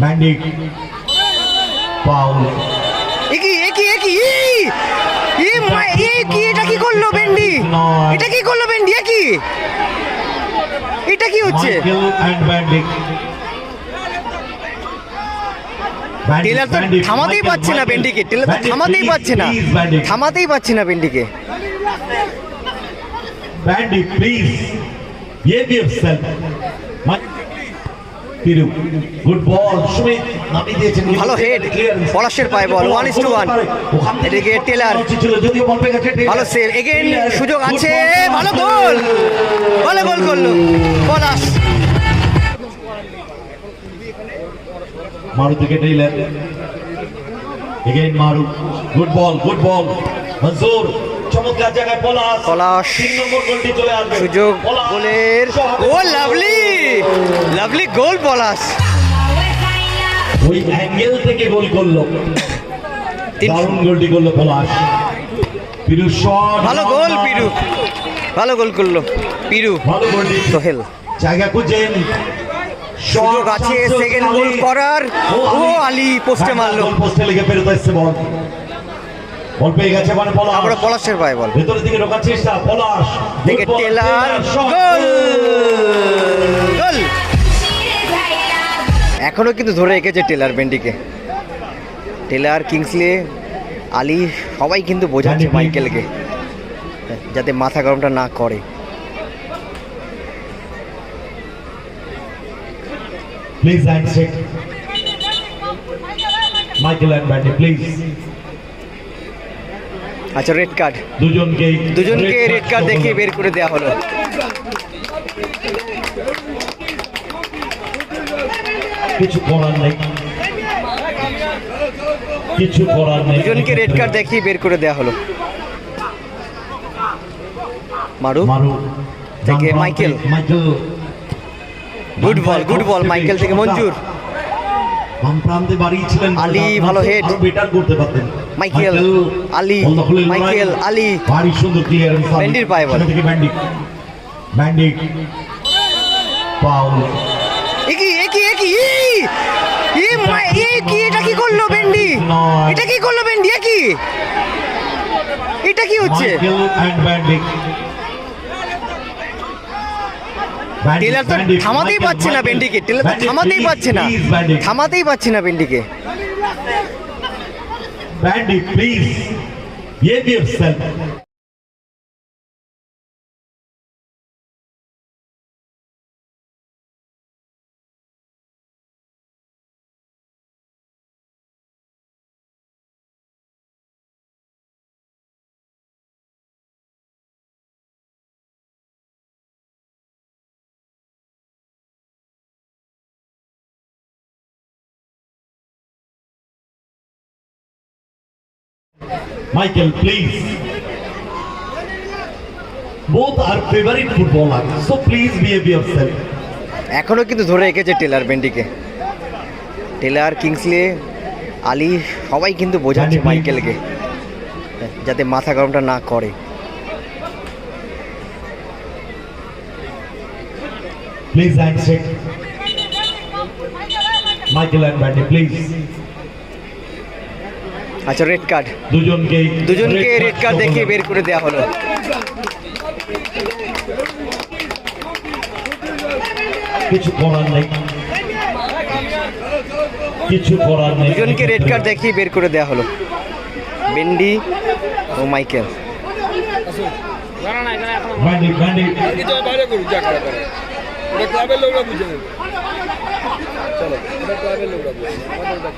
ব্যান্ডিক Paul একই একই এই এই মা- কি এটা কি করল বেন্ডি। এটা কি করল বেন্ডি কি এটা কি হচ্ছে? টেলার তো থামাতেই পাচ্ছে না বেন্ডিকে টেলার তো থামাতেই পাচ্ছে না। থামাতেই পাচ্ছে না বেন্ডিকে behave yourself Tiru good ball Sumit নামিয়ে দিয়েছেন। ভালো head, পলাশের পায়ে ball, one is to one। এদিকে টেলার। বল ভালো সেভ এগেন সুযোগ আছে। ভালো গোল ভালো গোল করল। Palash. Maru good ball good ball Mansur চমৎকার জায়গায় পলাশ। পলাশ। তিন নম্বর গোলটি চলে আসবে। সুযোগ গোলের। Oh lovely! Lovely goal Palash. ওই অ্যাঙ্গেল থেকে গোল করল। দারুণ গোলটি করল পলাশ। পিরু শট। ভালো গোল পিরু। ভালো গোল করল পিরু। ভালো গোলটি। সোহেল। জায়গা খুঁজেন সুযোগ আছে সেকেন্ড গোল করার। ও আলী। পোস্টে মারলো। পোস্টে লেগে বেরোতে এসছে বল। বল পেয়ে গেছে মানে পলাশ। আবার পলাশের পায়ে বল। ভেতরের দিকে ঢোকার চেষ্টা পলাশ। টেলার shot, গোল! গোল! এখনও কিন্তু ধরে রেখেছে টেলার বেন্ডিকে। টেলার কিংসলে আলী সবাই কিন্তু বোঝাচ্ছে মাইকেলকে যাতে মাথা গরমটা না করে। Please handshake. Michael and Bandy, please. আচ্ছা রেড কার্ড দুজনকে দুজনকে রেড কার্ড দেখিয়ে বের করে দেওয়া হলো। কিছু করার নেই। কিছু করার নেই। দুজনকে রেড কার্ড দেখিয়ে বের করে দেওয়া হলো। মারু। মারু। থেকে Michael. Michael. Good ball good ball Michael থেকে মঞ্জুর। বাম প্রান্তে বাড়িয়েছিলেন আলী, ভালো head। বেটার করতে পারতেন। মাইকেল, আলী। মাইকেল, আলী। ভারী সুন্দর ক্লিয়ারেন্স ব্যান্ডির পায়ে বল। থেকে ব্যান্ডি ব্যান্ডি পাউল একই একই এই এই মা- এই কি এটা কি করল বেন্ডি নয়। এটা কি করল বেন্ডি কি? এটা কি হচ্ছে? ব্যান্ডি টেলার তো থামাতেই পাচ্ছে না বেন্ডিকে টেলার তো থামাতেই পাচ্ছে না। থামাতেই পাচ্ছে না বেন্ডিকে Bandy please behave yourself Michael, please. Both are favorite footballer, so please behave yourself. এখনও কিন্তু ধরে রেখেছে টেলার বেন্ডিকে টেলার কিংসলে আলী সবাই কিন্তু বোঝাচ্ছে। মাইকেলকে যাতে মাথা গরমটা না করে Please handshake. Michael and Bandy, please. আচ্ছা রেড কার্ড দুজনকে দুজনকে রেড কার্ড দেখিয়ে বের করে দেওয়া হলো। কিছু করার নেই। কিছু করার নেই। দুজনকে রেড কার্ড দেখিয়ে বের করে দেওয়া হলো। বেন্ডি ও মাইকেল। বাইরে করুক যা করে। করে ক্লাবের লোকরা বুঝে নেবে। ক্লাবের লোকরা। আমাদের?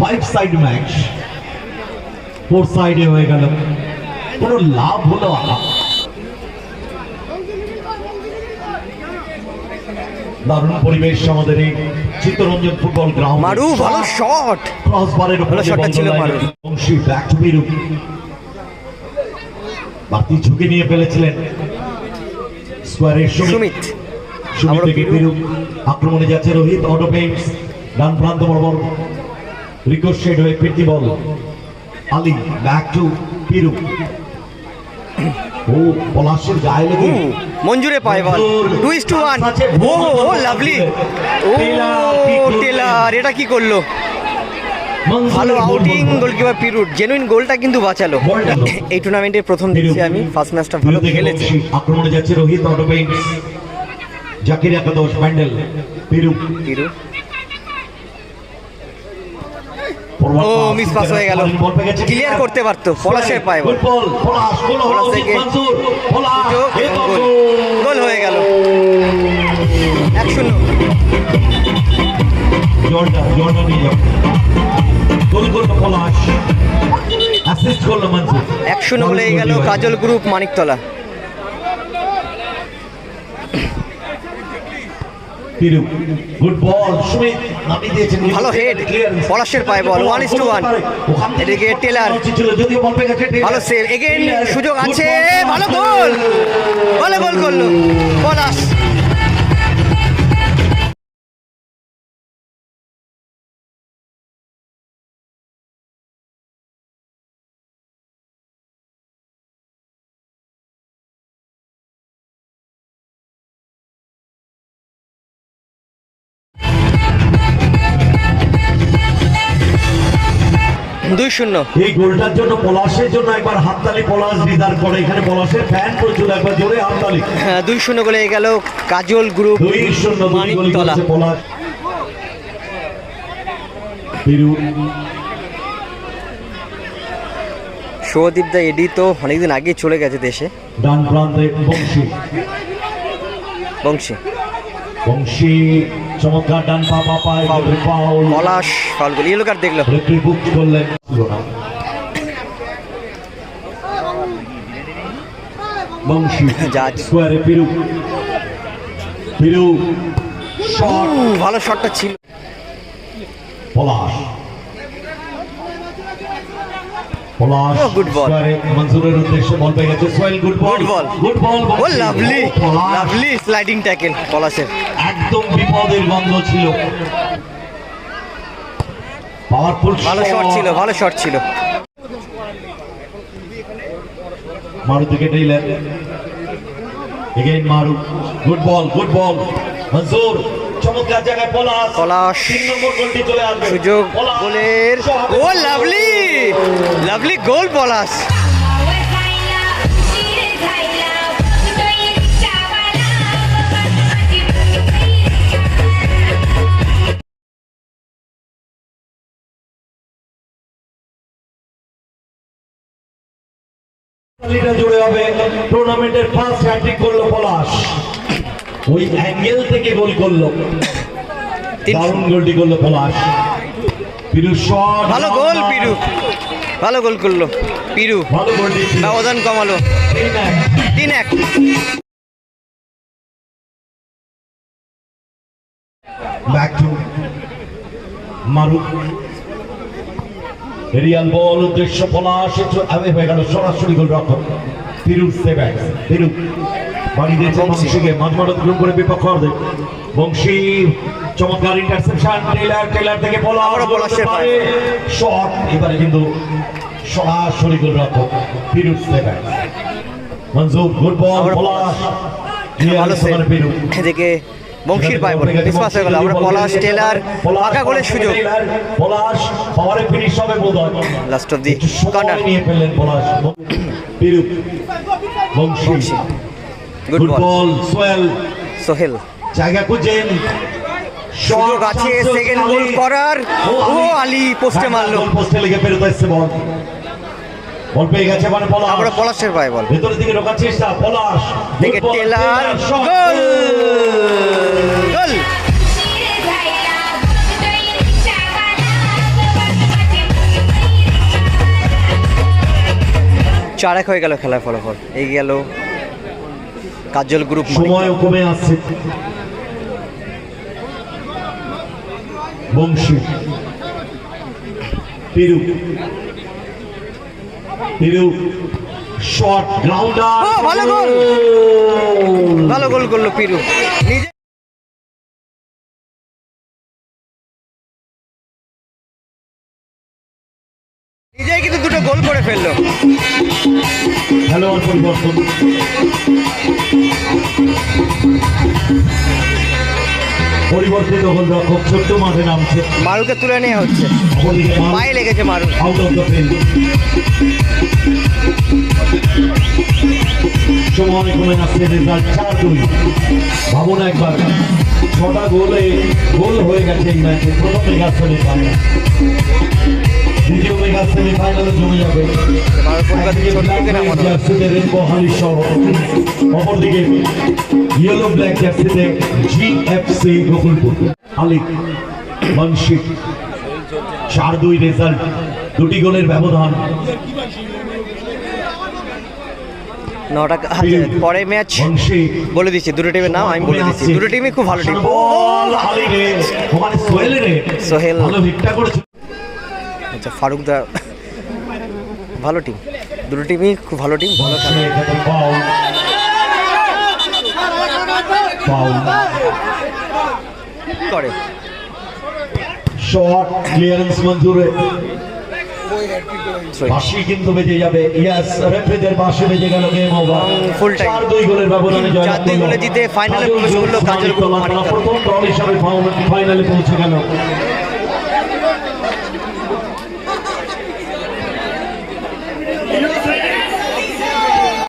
ফাইভ সাইড ম্যাচ ফোর সাইডে হয়ে গেল কোনো লাভ হলো না। দারুণ পরিবেশ আমাদের এই চিত্তরঞ্জন ফুটবল গ্রাউন্ড মারু ভালো শট ক্রসবারের উপরে ভালো শটটা ছিল মারুর। বংশী ব্যাক টু বিরু বাড়তি ঝুঁকি নিয়ে ফেলেছিলেন স্কোয়ারের সুমিত আক্রমণে যাচ্ছে রোহিত অটো ডান প্রান্ত বরাবর রিকোশেড হয়ে ফিরতি ball. Ali back to Biru ও পলাশের গায়ে লেগে মঞ্জুরে পায় ball. Two is two one oh oh lovely oh Taylor এটা কি করল? ভালো আউটিং গোলকিপার পিরুট জেনুইন গোলটা কিন্তু বাঁচালো। এই টুর্নামেন্টের প্রথম দেখছি আমি ফার্স্ট ম্যাচটা ভালো খেলেছে। আক্রমণে যাচ্ছে রোহিত জাকির একাদশ প্যান্ডেল পিরু। পিরু। ও মিস পাস হয়ে গেল। ক্লিয়ার করতে পারতো। পলাশের পায় পলাশ পলাশ থেকে পলাশ গোল। হয়ে গেল। এক শূন্য। জলটা জলটা নিয়ে যাও। গোল করল পলাশ অ্যাসিস্ট করল মনসুর। এক শূন্য বলে গেল Kajal group Maniktala. Piru good ball Sumit নামিয়ে দিয়েছেন ভালো হেড পলাশের পায়ে ball, one is two one এদিকে টেলার। ভালো সেভ এগেন সুযোগ আছে। ভালো গোল ভালো গোল করল। পলাশ দুই শূন্য। এই গোলটার জন্য পলাশের জন্য একবার হাততালি পলাশ দিদার করে। এখানে পলাশের ফ্যান প্রচুর একবার জোরে হাততালি। হ্যাঁ, দুই শূন্য গোলে গেল কাজল গ্রুপ দুই শূন্য মানিকতলা। পলাশ। পিরু। দা এডি তো অনেকদিন আগে চলে গেছে দেশে। ডান প্রান্তে বংশী। বংশী। বংশী। চমৎকার ডান পা পা পায় ফাউল পলাশ ফাউল গুলি ইয়েলো কার্ড দেখল? রেফারি বুক করলেন বংশী জাজ। স্কোয়ারে পিরু। পিরু শট ভালো শটটা ছিল। পলাশ। পলাশ Oh, good ball. স্কোয়ারে মনসুরের উদ্দেশ্যে বল পেয়ে গেছে। Sohel good ball ball. Good ball oh lovely lovely sliding tackle পলাশের। একদম বিপদের গন্ধ ছিল। পাওয়ারফুল ভালো শট ছিল ভালো শট ছিল। মারুতি কে Taylor. Again Maru good ball good ball Mansur. চমৎকার জায়গায় পলাশ। পলাশ। তিন নম্বর গোলটি চলে আসবে। সুযোগ গোলের। Oh lovely! Lovely goal Palash. জুড়ে হবে। টুর্নামেন্টের ফার্স্ট হ্যাট্রিক করল পলাশ। ওই অ্যাঙ্গেল থেকে গোল করল। দারুণ গোলটি করল পলাশ পিরু শট। ভালো গোল পিরু। ভালো গোল করল পিরু। ভালো গোলটি। ব্যবধান কমালো। তিন এক। ব্যাক টু মারুক রিয়াল বল উদ্দেশ্য পলাশ আমি হয়ে গেল সরাসরি গোল রক্ষক তিরুর সেভেন তিরু বাড়ি দিয়েছে বংশী। বংশীকে। মাঝমাঠ গ্রুপ করে বিপক্ষ অর্ধেক বংশী চমৎকার ইন্টারসেপশন টেলার টেলার থেকে পলাশ আবারও পলাশের পায়ে। শট এবারে। কিন্তু সরাসরি গোল রক্ষক তিরুর সেভেন মনজুর গুড বল পলাশ ভালো সেভ পিরু এদিকে বংশীর পায় বল মিসপাস হয়ে গেল। আমরা পলাশ টেলার ফাঁকা গোলের সুযোগ। পলাশ পাওয়ারে ফিনিশ হবে বোধহয় লাস্ট অফ দি কর্নার নিয়ে ফেললেন পলাশ পিরু বংশী। গুড বল সোয়েল সোহেল জায়গা খুঁজেন সুযোগ আছে সেকেন্ড গোল করার। ও আলী। পোস্টে মারলো। পোস্টে লেগে ফেরত এসছে বল। বল পেয়ে গেছে মানে পলাশ। আমরা পলাশের পায় বল। ভেতরের দিকে ঢোকার চেষ্টা পলাশ। ball, টেলার গোল। গোল। চার এক হয়ে গেল খেলার ফলাফল। এই গেল কাজল গ্রুপ সময়ও কমে আসছে Banshi. Piru Piru shot grounder. ভালো গোল। ভালো গোল করল পিরু নিজে নিজেই কিন্তু দুটো গোল করে ফেলল। খেলোয়াড় পরিবর্তন। পরিবর্তিত হল গোলরক্ষক ছোট্ট মাঠে নামছে। মারুকে তুলে নেওয়া হচ্ছে। পায়ে লেগেছে Maru out of the field সময় কমে যাচ্ছে রেজাল্ট চার দুই। ভাবুন একবার। ছটা গোলে গোল হয়ে গেছে এই ম্যাচে। প্রথম দ্বিতীয় মেগা সেমিফাইনালে জমে যাবে জার্সিতে রেনবো হালি সহ অপরদিকে ইয়েলো ব্ল্যাক জার্সিতে জিএফসি গোকুলপুর আলিক মনশিক চার দুই রেজাল্ট দুটি গোলের ব্যবধান নটা আচ্ছা, পরে ম্যাচ বলে দিচ্ছি দুটো টিমের নাম আমি বলে দিচ্ছি। দুটো টিমই খুব ভালো টিম। সোহেল। আচ্ছা ফারুক দা ভালো টিম দুটো টিমই খুব ভালো টিম ভালো খেলে। করে। ক্লিয়ারেন্স মঞ্জুরে। বাঁশি কিন্তু বেজে যাবে। ইয়াস রেফারিদের বাঁশি বেজে গেল গেম ওভার এবং full চার দুই গোলের ব্যবধানে জয় চার দুই গোলে জিতে final প্রবেশ করল কাজল প্রথম দল হিসাবে ফাইনালে পৌঁছে গেল।